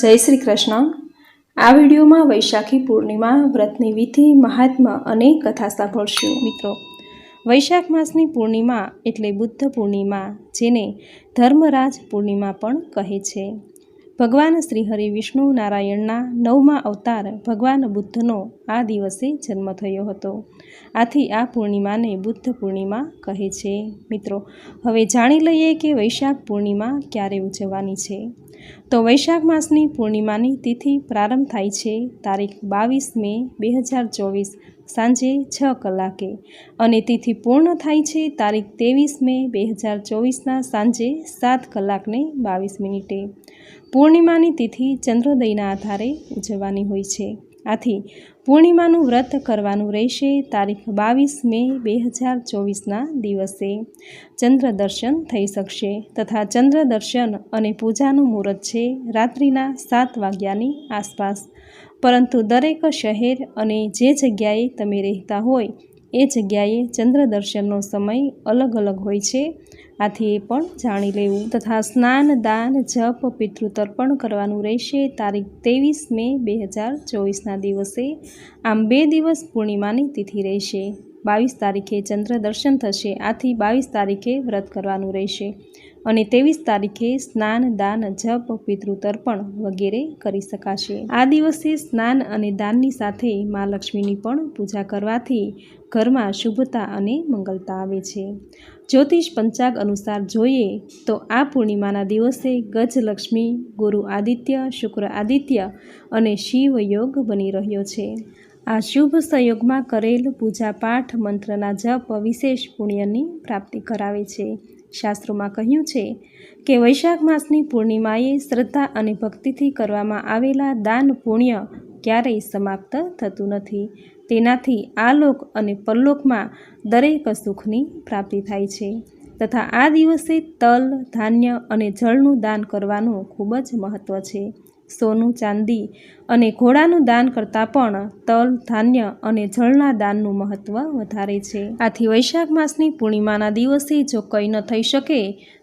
જય શ્રી કૃષ્ણ. આ વિડીયોમાં વૈશાખી પૂર્ણિમા, વ્રતની વિધિ, મહાત્મા અને કથા સાંભળશું. મિત્રો, વૈશાખ માસની પૂર્ણિમા એટલે બુદ્ધ પૂર્ણિમા, જેને ધર્મરાજ પૂર્ણિમા પણ કહે છે. ભગવાન શ્રી હરિ વિષ્ણુ નારાયણના નવમા અવતાર ભગવાન બુદ્ધનો આ દિવસે જન્મ થયો હતો. આથી આ પૂર્ણિમાને બુદ્ધ પૂર્ણિમા કહે છે. મિત્રો, હવે જાણી લઈએ કે વૈશાખ પૂર્ણિમા ક્યારે ઉજવવાની છે. તો વૈશાખ માસની પૂર્ણિમાની તિથિ પ્રારંભ થાય છે તારીખ બાવીસ મે બે હજાર ચોવીસ સાંજે છ કલાકે. અને તિથિ પૂર્ણ થાય છે તારીખ ત્રેવીસ મે બે હજાર ચોવીસના સાંજે સાત કલાકને બાવીસ મિનિટે. પૂર્ણિમાની તિથિ ચંદ્રોદયના આધારે ઉજવવાની હોય છે. આથી પૂર્ણિમાનું વ્રત કરવાનું રહેશે. તારીખ બાવીસ મે બે હજાર ચોવીસના દિવસે ચંદ્ર દર્શન થઈ શકશે તથા ચંદ્ર દર્શન અને પૂજાનું મુહૂર્ત છે રાત્રિના સાત વાગ્યાની આસપાસ. પરંતુ દરેક શહેર અને જે જગ્યાએ તમે રહેતા હોય એ જગ્યાએ ચંદ્ર દર્શનનો સમય અલગ અલગ હોય છે, આથી એ પણ જાણી લેવું. તથા સ્નાન, દાન, જપ, પિતૃતર્પણ કરવાનું રહેશે તારીખ ત્રેવીસ મે બે હજાર ચોવીસના દિવસે. આમ બે દિવસ પૂર્ણિમાની તિથિ રહેશે. બાવીસ તારીખે ચંદ્ર દર્શન થશે, આથી બાવીસ તારીખે વ્રત કરવાનું રહેશે. અને ત્રેવીસ તારીખે સ્નાન, દાન, જપ, પિતૃતર્પણ વગેરે કરી શકાશે. આ દિવસે સ્નાન અને દાનની સાથે મા લક્ષ્મીની પણ પૂજા કરવાથી ઘરમાં શુભતા અને મંગલતા આવે છે. જ્યોતિષ પંચાગ અનુસાર જોઈએ તો આ પૂર્ણિમાના દિવસે ગજલક્ષ્મી ગુરુ આદિત્ય, શુક્ર આદિત્ય અને શિવ યોગ બની રહ્યો છે. આ શુભ સંયોગમાં કરેલ પૂજા પાઠ મંત્રના જપ વિશેષ પુણ્યની પ્રાપ્તિ કરાવે છે. શાસ્ત્રોમાં કહ્યું છે કે વૈશાખ માસની પૂર્ણિમાએ શ્રદ્ધા અને ભક્તિથી કરવામાં આવેલા દાન પુણ્ય ક્યારેય સમાપ્ત થતું નથી. તેનાથી આ લોક અને પરલોકમાં દરેક સુખની પ્રાપ્તિ થાય છે તથા આ દિવસે તલ, ધાન્ય અને જળનું દાન કરવાનું ખૂબ જ મહત્ત્વ છે. સોનું, ચાંદી અને ઘોડાનું દાન કરતાં પણ તલ, ધાન્ય અને જળના દાનનું મહત્ત્વ વધારે છે. આથી વૈશાખ માસની પૂર્ણિમાના દિવસે જો કંઈ ન થઈ શકે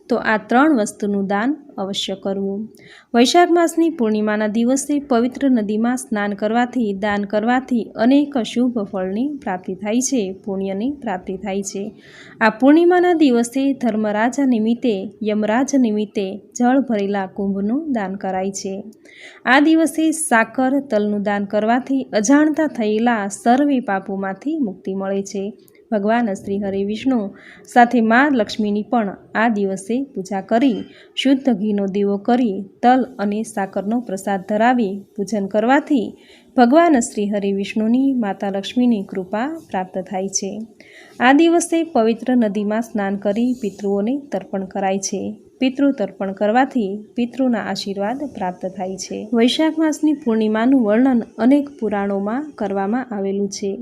તો આ ત્રણ વસ્તુનું દાન અવશ્ય કરવું. વૈશાખ માસની પૂર્ણિમાના દિવસે પવિત્ર નદીમાં સ્નાન કરવાથી, દાન કરવાથી અનેક શુભ ફળની પ્રાપ્તિ થાય છે, પુણ્યની પ્રાપ્તિ થાય છે. આ પૂર્ણિમાના દિવસે ધર્મરાજા નિમિત્તે, યમરાજ નિમિત્તે જળ ભરેલા કુંભનું દાન કરાય છે. આ દિવસે સાકર, તલનું દાન કરવાથી અજાણતા થયેલા સર્વે પાપોમાંથી મુક્તિ મળે છે. ભગવાન શ્રી હરે વિષ્ણુ સાથે મા લક્ષ્મીની પણ આ દિવસે પૂજા કરી, શુદ્ધ ઘીનો દીવો કરી, તલ અને સાકરનો પ્રસાદ ધરાવી પૂજન કરવાથી ભગવાન શ્રી હરિ વિષ્ણુની માતા લક્ષ્મીની કૃપા પ્રાપ્ત થાય છે. આ દિવસે પવિત્ર નદીમાં સ્નાન કરી પિતૃઓને તર્પણ કરાય છે. પિતૃ તર્પણ કરવાથી પિતૃના આશીર્વાદ પ્રાપ્ત થાય છે. વૈશાખ માસની પૂર્ણિમાનું વર્ણન અનેક પુરાણોમાં કરવામાં આવેલું છે.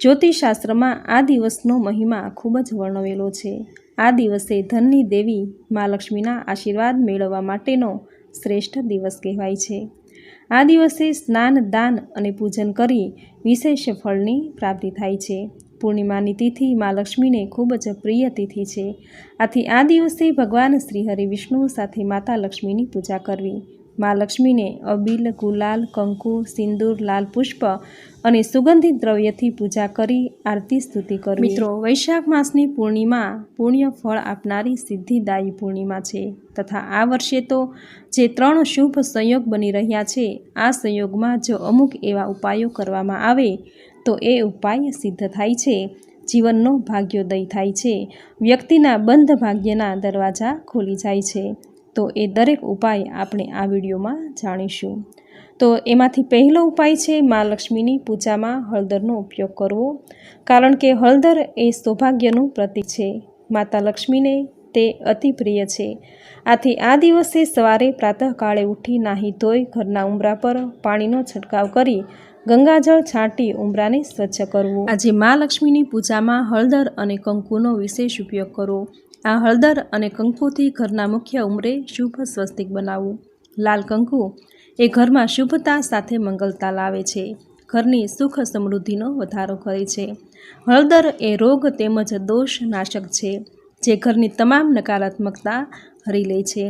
જ્યોતિષશાસ્ત્રમાં આ દિવસનો મહિમા ખૂબ જ વર્ણવેલો છે. આ દિવસે ધનની દેવી મા લક્ષ્મીના આશીર્વાદ મેળવવા માટેનો શ્રેષ્ઠ દિવસ કહેવાય છે. આ દિવસે સ્નાન, દાન અને પૂજન કરી વિશેષ ફળની પ્રાપ્તિ થાય છે. પૂર્ણિમાની તિથિ મા લક્ષ્મીને ખૂબ જ પ્રિય તિથિ છે. આથી આ દિવસે ભગવાન શ્રી હરિ વિષ્ણુ સાથે માતા લક્ષ્મીની પૂજા કરવી. મા લક્ષ્મીને અબીલ, ગુલાલ, કંકુ, સિંદૂર, લાલ પુષ્પ અને સુગંધિત દ્રવ્યથી પૂજા કરી આરતી, સ્તુતિ કરવી. મિત્રો, વૈશાખ માસની પૂર્ણિમા પુણ્ય ફળ આપનારી સિદ્ધિદાયી પૂર્ણિમા છે. તથા આ વર્ષે તો જે ત્રણ શુભ સંયોગ બની રહ્યા છે, આ સંયોગમાં જો અમુક એવા ઉપાયો કરવામાં આવે. તો એ ઉપાય સિદ્ધ થાય છે. જીવનનો ભાગ્યોદય થાય છે. વ્યક્તિના બંધ ભાગ્યના દરવાજા ખોલી જાય છે. તો એ દરેક ઉપાય આપણે આ વિડીયોમાં જાણીશું. તો એમાંથી પહેલો ઉપાય છે, મા લક્ષ્મીની પૂજામાં હળદરનો ઉપયોગ કરવો. કારણ કે હળદર એ સૌભાગ્યનું પ્રતીક છે. માતા લક્ષ્મીને તે અતિ પ્રિય છે. આથી આ દિવસે સવારે પ્રાતઃકાળે ઉઠી નાહી ધોઈ ઘરના ઉંબરા પર પાણીનો છંટકાવ કરી ગંગાજળ છાંટી ઉંબરાને સ્વચ્છ કરવું. આજે મા લક્ષ્મીની પૂજામાં હળદર અને કંકુનો વિશેષ ઉપયોગ કરવો આ હળદર અને કંકુથી ઘરના મુખ્ય ઉંમરે શુભ સ્વસ્તિક બનાવવું. લાલ કંકુ એ ઘરમાં શુભતા સાથે મંગલતા લાવે છે. ઘરની સુખ સમૃદ્ધિનો વધારો કરે છે. હળદર એ રોગ તેમજ દોષ નાશક છે, જે ઘરની તમામ નકારાત્મકતા હરી લે છે.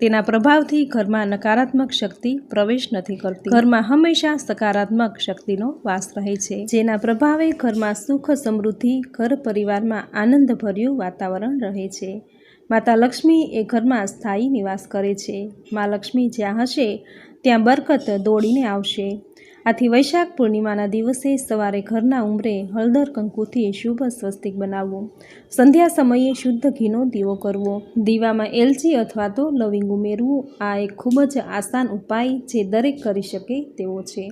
તેના પ્રભાવથી ઘરમાં નકારાત્મક શક્તિ પ્રવેશ નથી કરતી. ઘરમાં હંમેશા સકારાત્મક શક્તિનો વાસ રહે છે. જેના પ્રભાવે ઘરમાં સુખ સમૃદ્ધિ, ઘર પરિવારમાં આનંદભર્યું વાતાવરણ રહે છે. માતા લક્ષ્મી એ ઘરમાં સ્થાયી નિવાસ કરે છે. મા લક્ષ્મી જ્યાં હશે, ત્યાં બરકત દોડીને આવશે. આથી વૈશાખ પૂર્ણિમાના દિવસે સવારે ઘરના ઉંમરે હળદર કંકુથી શુભ સ્વસ્તિક બનાવવું. સંધ્યા સમયે શુદ્ધ ઘીનો દીવો કરવો. દીવામાં એલચી અથવા તો લવિંગ ઉમેરવું આ એક ખૂબ જ આસાન ઉપાય જે દરેક કરી શકે તેવો છે.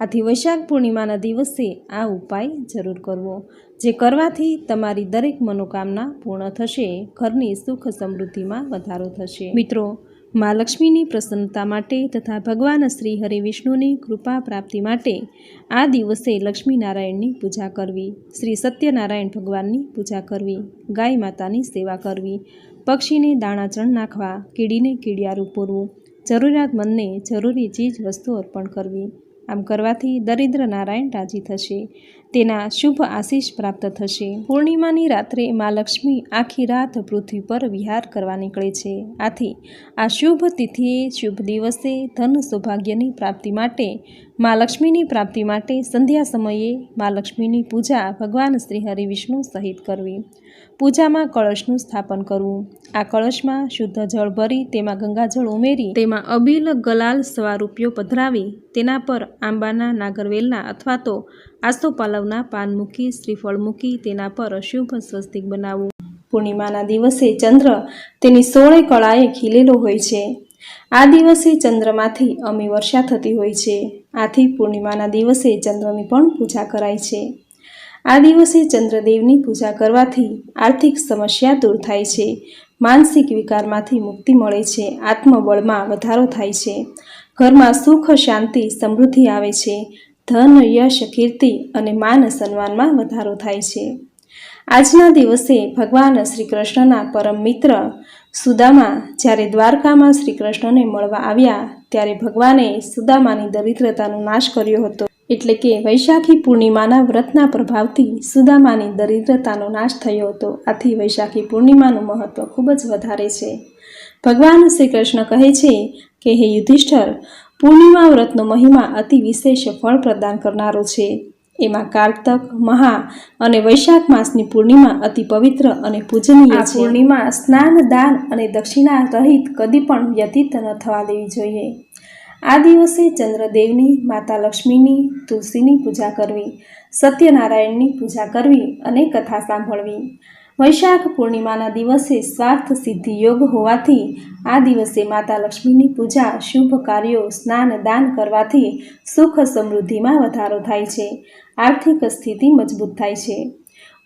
આથી વૈશાખ પૂર્ણિમાના દિવસે આ ઉપાય જરૂર કરવો, જે કરવાથી તમારી દરેક મનોકામના પૂર્ણ થશે, ઘરની સુખ સમૃદ્ધિમાં વધારો થશે. મિત્રો મા લક્ષ્મીની પ્રસન્નતા માટે તથા ભગવાન શ્રી હરિ વિષ્ણુની કૃપા પ્રાપ્તિ માટે આ દિવસે લક્ષ્મીનારાયણની પૂજા કરવી, શ્રી સત્યનારાયણ ભગવાનની પૂજા કરવી, ગાય માતાની સેવા કરવી, પક્ષીને દાણાચણ નાખવા, કીડીને કીડિયારું પૂરવું જરૂરિયાતમંદને જરૂરી ચીજ વસ્તુ અર્પણ કરવી, આમ કરવાથી દરિદ્ર નારાયણ રાજી થશે. તેના શુભ આશીષ પ્રાપ્ત થશે. પૂર્ણિમાની રાત્રે મા લક્ષ્મી આખી રાત પૃથ્વી પર વિહાર કરવા નીકળે છે. આથી આ શુભ તિથિએ શુભ દિવસે ધન સૌભાગ્યની પ્રાપ્તિ માટે, મા લક્ષ્મીની પ્રાપ્તિ માટે સંધ્યા સમયે મા લક્ષ્મીની પૂજા ભગવાન શ્રી હરિ વિષ્ણુ સહિત કરવી. પૂજામાં કળશનું સ્થાપન કરવું. આ કળશમાં શુદ્ધ જળ ભરી તેમાં ગંગાજળ ઉમેરી તેમાં અબીલ ગલાલ સ્વરૂપિયો પધરાવી, તેના પર આંબાના નાગરવેલના અથવા તો આસોપાલવના પાન મૂકી શ્રીફળ મૂકી તેના પર શુભ સ્વસ્તિક બનાવવું. પૂર્ણિમાના દિવસે ચંદ્ર તેની સોળે કળાએ ખીલેલો હોય છે. આ દિવસે ચંદ્રમાંથી અમી વર્ષા થતી હોય છે. આથી પૂર્ણિમાના દિવસે ચંદ્રની પણ પૂજા કરાય છે. આ દિવસે ચંદ્રદેવની પૂજા કરવાથી આર્થિક સમસ્યા દૂર થાય છે. માનસિક વિકારમાંથી મુક્તિ મળે છે. આત્મબળમાં વધારો થાય છે. ઘરમાં સુખ, શાંતિ, સમૃદ્ધિ આવે છે. ધન, યશ, કીર્તિ અને માન સન્માનમાં વધારો થાય છે. આજના દિવસે ભગવાન શ્રી કૃષ્ણના પરમ મિત્ર સુદામા જ્યારે દ્વારકામાં શ્રી કૃષ્ણને મળવા આવ્યા ત્યારે ભગવાને સુદામાની દરિદ્રતાનો નાશ કર્યો હતો. એટલે કે વૈશાખી પૂર્ણિમાના વ્રતના પ્રભાવથી સુદામાની દરિદ્રતાનો નાશ થયો હતો. આથી વૈશાખી પૂર્ણિમાનું મહત્વ ખૂબ જ વધારે છે. ભગવાન શ્રી કૃષ્ણ કહે છે કે, હે યુધિષ્ઠર પૂર્ણિમા વ્રતનો મહિમા અતિ વિશેષ ફળ પ્રદાન કરનારો છે. એમાં કારતક મહા અને વૈશાખ માસની પૂર્ણિમા અતિ પવિત્ર અને પૂજનીય છે. પૂર્ણિમા સ્નાન દાન અને દક્ષિણા રહિત કદી પણ વ્યતીત ન થવા દેવી જોઈએ. આ દિવસે ચંદ્રદેવની માતા લક્ષ્મીની તુલસીની પૂજા કરવી સત્યનારાયણની પૂજા કરવી અને કથા સાંભળવી. વૈશાખ પૂર્ણિમાના દિવસે સ્વાર્થ સિદ્ધિ યોગ હોવાથી આ દિવસે માતા લક્ષ્મીની પૂજા, શુભ કાર્યો, સ્નાન, દાન કરવાથી સુખ સમૃદ્ધિમાં વધારો થાય છે. આર્થિક સ્થિતિ મજબૂત થાય છે.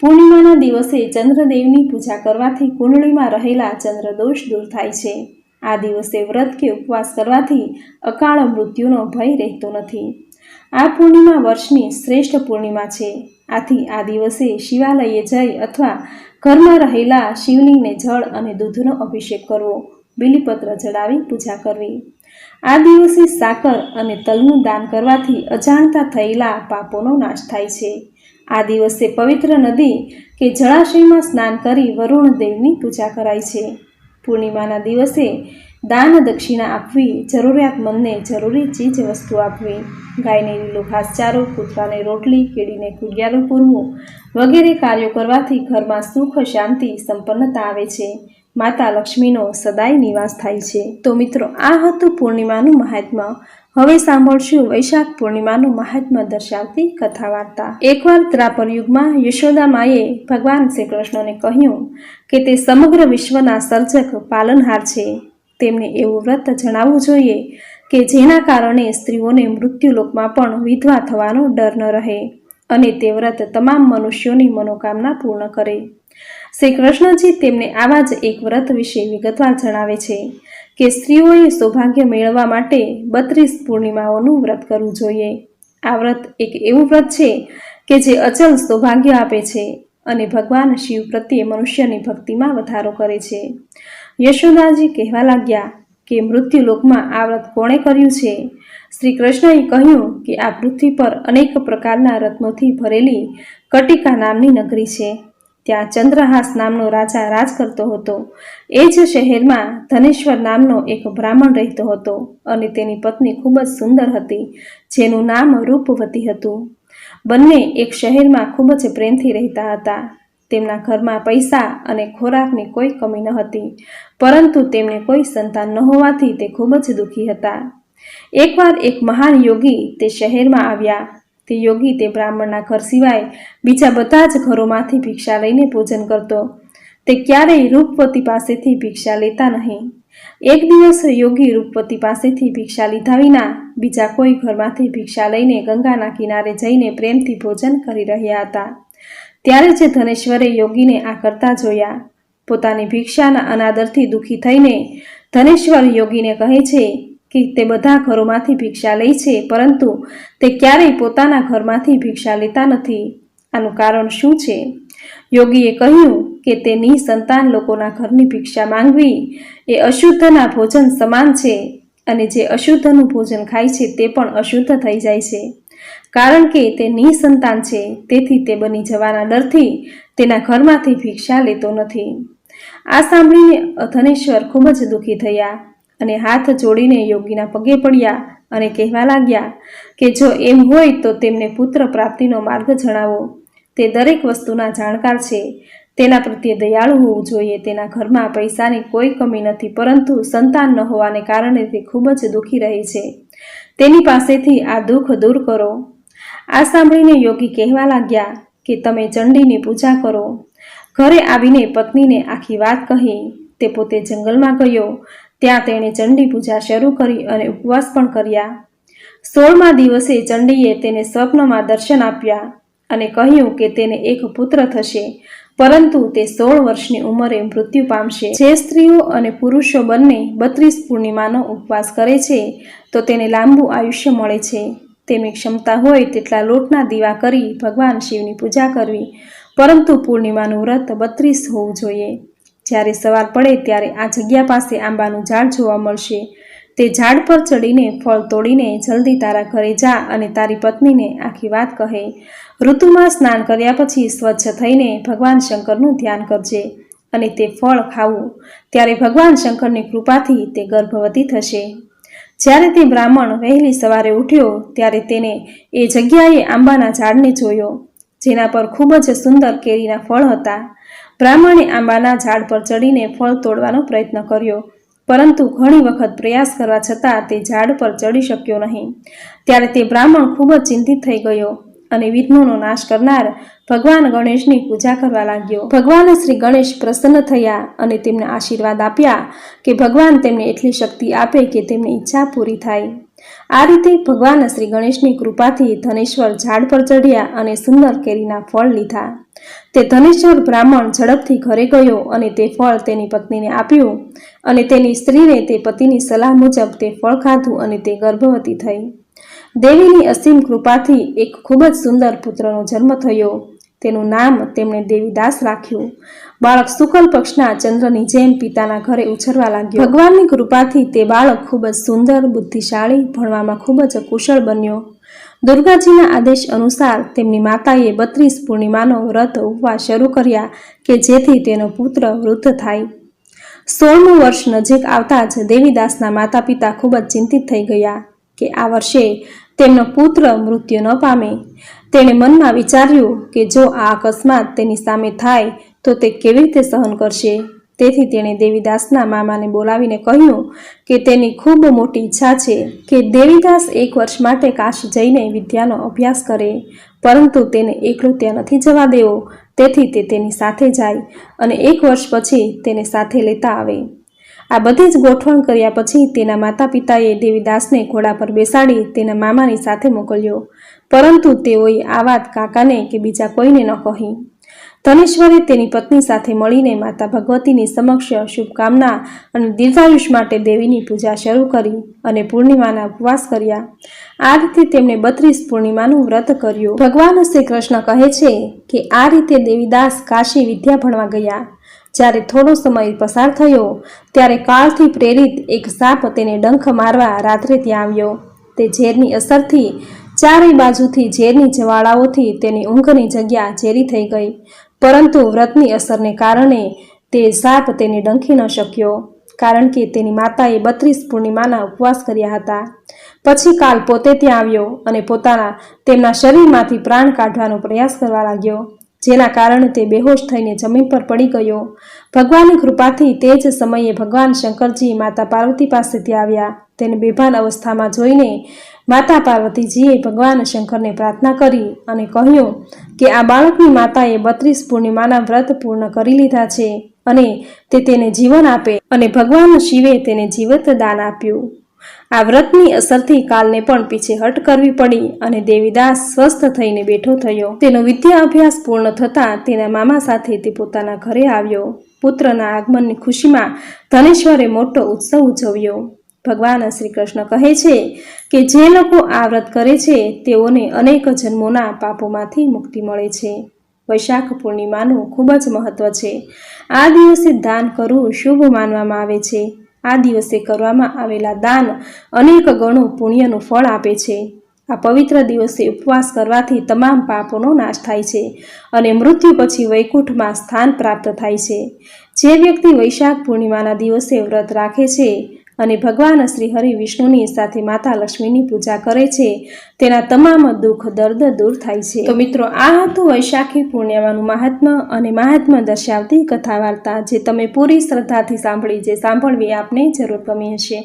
પૂર્ણિમાના દિવસે ચંદ્રદેવની પૂજા કરવાથી કુંડળીમાં રહેલા ચંદ્રદોષ દૂર થાય છે. આ દિવસે વ્રત કે ઉપવાસ કરવાથી અકાળ મૃત્યુનો ભય રહેતો નથી. આ પૂર્ણિમા વર્ષની શ્રેષ્ઠ પૂર્ણિમા છે. આથી આ દિવસે શિવાલયે જઈ અથવા ઘરમાં રહેલા શિવલિંગને જળ અને દૂધનો અભિષેક કરવો, બિલીપત્ર ચડાવી પૂજા કરવી. આ દિવસે સાકર અને તલનું દાન કરવાથી અજાણતા થયેલા પાપોનો નાશ થાય છે. આ દિવસે પવિત્ર નદી કે જળાશયમાં સ્નાન કરી વરુણ દેવની પૂજા કરાય છે. પૂર્ણિમાના દિવસે દાન દક્ષિણા આપવી જરૂરિયાતમંદને જરૂરી ચીજ વસ્તુ આપવી, ગાયને લીલો ઘાસચારો કૂતરાને રોટલી કીડીને કુડિયારું પૂરવું વગેરે કાર્યો કરવાથી ઘરમાં સુખ, શાંતિ, સંપન્નતા આવે છે. માતા લક્ષ્મીનો સદાય નિવાસ થાય છે. તો મિત્રો, આ હતું પૂર્ણિમાનું મહાત્મ્ય. હવે સાંભળશું વૈશાખ પૂર્ણિમાનું મહાત્મ્ય દર્શાવતી કથા વાર્તા એકવાર ત્રાપર યુગમાં યશોદા માએ ભગવાન શ્રી કૃષ્ણને કહ્યું કે તે સમગ્ર વિશ્વના સર્જક પાલનહાર છે. તેમને એવું વ્રત જણાવવું જોઈએ કે જેના કારણે સ્ત્રીઓને મૃત્યુલોકમાં પણ વિધવા થવાનો ડર ન રહે અને તે વ્રત તમામ મનુષ્યોની મનોકામના પૂર્ણ કરે. શ્રી કૃષ્ણજી તેમને આવા જ એક વ્રત વિશે વિગતવાર જણાવે છે કે સ્ત્રીઓએ સૌભાગ્ય મેળવવા માટે બત્રીસ પૂર્ણિમાઓનું વ્રત કરવું જોઈએ. આ વ્રત એક એવું વ્રત છે કે જે અચલ સૌભાગ્ય આપે છે અને ભગવાન શિવ પ્રત્યે મનુષ્યની ભક્તિમાં વધારો કરે છે. યશોદાજી કહેવા લાગ્યા કે મૃત્યુલોકમાં આ વ્રત કોણે કર્યું છે? શ્રી કૃષ્ણએ કહ્યું કે આ પૃથ્વી પર અનેક પ્રકારના રત્નોથી ભરેલી કટિકા નામની નગરી છે. ત્યાં ચંદ્રહાસ નામનો રાજા રાજ કરતો હતો. એ જ શહેરમાં ધનેશ્વર નામનો એક બ્રાહ્મણ રહેતો હતો અને તેની પત્ની ખૂબ જ સુંદર હતી, જેનું નામ રૂપવતી હતું. બંને એક શહેરમાં ખૂબ જ પ્રેમથી રહેતા હતા. તેમના ઘરમાં પૈસા અને ખોરાકની કોઈ કમી ન હતી, પરંતુ તેમને કોઈ સંતાન ન હોવાથી તે ખૂબ જ દુઃખી હતા. એકવાર એક મહાન યોગી તે શહેરમાં આવ્યા. તે યોગી તે બ્રાહ્મણના ઘર સિવાય બીજા બધા જ ઘરોમાંથી ભિક્ષા લઈને ભોજન કરતો. તે ક્યારેય રૂપવતી પાસેથી ભિક્ષા લેતા નહીં. એક દિવસ યોગી રૂપવતી પાસેથી ભિક્ષા લીધા વિના બીજા કોઈ ઘરમાંથી ભિક્ષા લઈને ગંગાના કિનારે જઈને પ્રેમથી ભોજન કરી રહ્યા હતા. ત્યારે જે ધનેશ્વરે યોગીને આ કરતા જોયા. પોતાની ભિક્ષાના અનાદરથી દુઃખી થઈને ધનેશ્વર યોગીને કહે છે કે તે બધા ઘરોમાંથી ભિક્ષા લે છે, પરંતુ તે ક્યારેય પોતાના ઘરમાંથી ભિક્ષા લેતા નથી. આનું કારણ શું છે? યોગીએ કહ્યું કે તે નિસંતાન લોકોના ઘરની ભિક્ષા માંગવી એ અશુદ્ધના ભોજન સમાન છે અને જે અશુદ્ધનું ભોજન ખાય છે તે પણ અશુદ્ધ થઈ જાય છે. કારણ કે તે નિસંતાન છે, તેથી તે બની જવાના ડરથી તેના ઘરમાંથી ભિક્ષા લેતો નથી. આ સાંભળીને ધનેશ્વર ખૂબ જ દુઃખી થયા અને હાથ જોડીને યોગીના પગે પડ્યા અને કહેવા લાગ્યા કે જો એમ હોય તો તેમને પુત્ર પ્રાપ્તિનો માર્ગ જણાવો. તે દરેક વસ્તુના જાણકાર છે. તેના પ્રત્યે દયાળુ હોવું જોઈએ. તેના ઘરમાં પૈસાની કોઈ કમી નથી, પરંતુ સંતાન ન હોવાને કારણે તે ખૂબ જ દુઃખી રહે છે. તેની પાસેથી આ દુઃખ દૂર કરો. આ સાંભળીને યોગી કહેવા લાગ્યા કે તમે ચંડીની પૂજા કરો. ઘરે આવીને પત્નીને આખી વાત કહી. તે પોતે જંગલમાં ગયો. ત્યાં તેણે ચંડી પૂજા શરૂ કરી અને ઉપવાસ પણ કર્યા. સોળમા દિવસે ચંડીએ તેને સ્વપ્નમાં દર્શન આપ્યા અને કહ્યું કે તેને એક પુત્ર થશે, પરંતુ તે સોળ વર્ષની ઉંમરે મૃત્યુ પામશે. જે સ્ત્રીઓ અને પુરુષો બંને બત્રીસ પૂર્ણિમાનો ઉપવાસ કરે છે, તો તેને લાંબુ આયુષ્ય મળે છે. તેમની ક્ષમતા હોય તેટલા લોટના દીવા કરી ભગવાન શિવની પૂજા કરવી. પરંતુ પૂર્ણિમાનું વ્રત બત્રીસ હોવું જોઈએ. જ્યારે સવાર પડે ત્યારે આ જગ્યા પાસે આંબાનું ઝાડ જોવા મળશે. તે ઝાડ પર ચડીને ફળ તોડીને જલ્દી તારા ઘરે જા અને તારી પત્નીને આખી વાત કહે. ઋતુમાં સ્નાન કર્યા પછી સ્વચ્છ થઈને ભગવાન શંકરનું ધ્યાન કરજે અને તે ફળ ખાવું. ત્યારે ભગવાન શંકરની કૃપાથી તે ગર્ભવતી થશે. જ્યારે તે બ્રાહ્મણ વહેલી સવારે ઉઠ્યો, ત્યારે તેને એ જગ્યાએ આંબાના ઝાડને જોયો, જેના પર ખૂબ જ સુંદર કેરીના ફળ હતા. બ્રાહ્મણે આંબાના ઝાડ પર ચડીને ફળ તોડવાનો પ્રયત્ન કર્યો, પરંતુ ઘણી વખત પ્રયાસ કરવા છતાં તે ઝાડ પર ચડી શક્યો નહીં. ત્યારે તે બ્રાહ્મણ ખૂબ જ ચિંતિત થઈ ગયો અને વિઘ્નોનો નાશ કરનાર ભગવાન ગણેશની પૂજા કરવા લાગ્યો. ભગવાન શ્રી ગણેશ પ્રસન્ન થયા અને તેમને આશીર્વાદ આપ્યા કે ભગવાન તેમને એટલી શક્તિ આપે કે તેમની ઈચ્છા પૂરી થાય. આ રીતે ભગવાન શ્રી ગણેશની કૃપાથી ધનેશ્વર ઝાડ પર ચઢ્યા અને સુંદર કેરીના ફળ લીધા. તે ધનેશ્વર બ્રાહ્મણ ઝડપથી ઘરે ગયો અને તે ફળ તેની પત્નીને આપ્યું અને તેની સ્ત્રીને તે પતિની સલાહ મુજબ તે ફળ ખાધું અને તે ગર્ભવતી થઈ. દેવીની અસીમ કૃપાથી એક ખૂબ જ સુંદર પુત્રનો જન્મ થયો. તેનું નામ તેમણે દેવીદાસ રાખ્યું. બાળક શુકલ પક્ષના ચંદ્રની જેમ પિતાના ઘરે ઉછરવા લાગ્યો. ભગવાનની કૃપાથી તે બાળક ખૂબ જ સુંદર, બુદ્ધિશાળી, ભણવામાં ખૂબ જ કુશળ બન્યો. દુર્ગાજીના આદેશ અનુસાર તેમની માતાએ બત્રીસ પૂર્ણિમાનો વ્રત ઉપવાસ શરૂ કર્યા કે જેથી તેનો પુત્ર વૃદ્ધ થાય. સોળમું વર્ષ નજીક આવતા જ દેવીદાસના માતા પિતા ખૂબ જ ચિંતિત થઈ ગયા કે આ વર્ષે તેમનો પુત્ર મૃત્યુ ન પામે. તેણે મનમાં વિચાર્યું કે જો આ અકસ્માત તેની સામે થાય, તો તે કેવી રીતે સહન કરશે? તેથી તેણે દેવીદાસના મામાને બોલાવીને કહ્યું કે તેની ખૂબ મોટી ઈચ્છા છે કે દેવીદાસ એક વર્ષ માટે કાશી જઈને વિદ્યાનો અભ્યાસ કરે, પરંતુ તેને એકલો ત્યાં નથી જવા દેવો. તેથી તે તેની સાથે જાય અને એક વર્ષ પછી તેને સાથે લેતા આવે. આ બધી જ ગોઠવણ કર્યા પછી તેના માતા પિતાએ દેવીદાસને ઘોડા પર બેસાડી તેના મામાની સાથે મોકલ્યો. પરંતુ તેઓએ આ વાત કાકાને કે બીજા કોઈને ન કહી. ધનેશ્વરે તેની પત્ની સાથે મળીને માતા ભગવતીની સમક્ષ શુભકામના અને દીર્ઘાયુષ માટે દેવીની પૂજા શરૂ કરી અને પૂર્ણિમાના ઉપવાસ કર્યા. આ રીતે તેમણે બત્રીસ પૂર્ણિમાનું વ્રત કર્યું. ભગવાન શ્રી કૃષ્ણ કહે છે કે આ રીતે દેવીદાસ કાશી વિદ્યા ભણવા ગયા. જ્યારે થોડો સમય પસાર થયો, ત્યારે કાળથી પ્રેરિત એક સાપ તેને ડંખ મારવા રાત્રે ત્યાં આવ્યો. તે ઝેરની અસરથી, ચારેય બાજુથી ઝેરની જવાળાઓથી તેની ઊંઘની જગ્યા ઝેરી થઈ ગઈ. પરંતુ વ્રતની અસરને કારણે તે સાપ તેને ડંખી ન શક્યો, કારણ કે તેની માતાએ બત્રીસ પૂર્ણિમાના ઉપવાસ કર્યા હતા. પછી કાલ પોતે ત્યાં આવ્યો અને પોતાના તેમના શરીરમાંથી પ્રાણ કાઢવાનો પ્રયાસ કરવા લાગ્યો. જેના કારણે તે બેહોશ થઈને જમીન પર પડી ગયો. ભગવાનની કૃપાથી તે જ સમયે ભગવાન શંકરજી માતા પાર્વતી પાસેથી આવ્યા. તેને બેભાન અવસ્થામાં જોઈને માતા પાર્વતીજીએ ભગવાન શંકરને પ્રાર્થના કરી અને કહ્યું કે આ બાળકની માતાએ બત્રીસ પૂર્ણિમાના વ્રત પૂર્ણ કરી લીધા છે અને તે તેને જીવન આપે અને ભગવાન શિવે તેને જીવત દાન આપ્યું. આ વ્રતની અસરથી કાલને પણ પીછેહટ કરવી પડી અને દેવીદાસ સ્વસ્થ થઈને બેઠો થયો. તેનો વિદ્યા અભ્યાસ પૂર્ણ થતાં તેના મામા સાથે તે પોતાના ઘરે આવ્યો. પુત્રના આગમનની ખુશીમાં ધનેશ્વરે મોટો ઉત્સવ ઉજવ્યો. ભગવાન શ્રી કૃષ્ણ કહે છે કે જે લોકો આ વ્રત કરે છે, તેઓને અનેક જન્મોના પાપોમાંથી મુક્તિ મળે છે. વૈશાખ પૂર્ણિમાનું ખૂબ જ મહત્વ છે. આ દિવસે દાન કરવું શુભ માનવામાં આવે છે. આ દિવસે કરવામાં આવેલા દાન અનેક ગણું પુણ્યનું ફળ આપે છે. આ પવિત્ર દિવસે ઉપવાસ કરવાથી તમામ પાપોનો નાશ થાય છે અને મૃત્યુ પછી વૈકુંઠમાં સ્થાન પ્રાપ્ત થાય છે. જે વ્યક્તિ વૈશાખ પૂર્ણિમાના દિવસે વ્રત રાખે છે અને ભગવાન શ્રી હરિ વિષ્ણુની સાથે માતા લક્ષ્મીની પૂજા કરે છે, તેના તમામ દુઃખ, દર્દ દૂર થાય છે. તો મિત્રો, આ હતું વૈશાખી પૂર્ણિમાનું મહાત્મ્ય અને મહાત્મ્ય દર્શાવતી કથા વાર્તા જે તમે પૂરી શ્રદ્ધાથી સાંભળી, જે સાંભળવી આપને જરૂર ગમી હશે.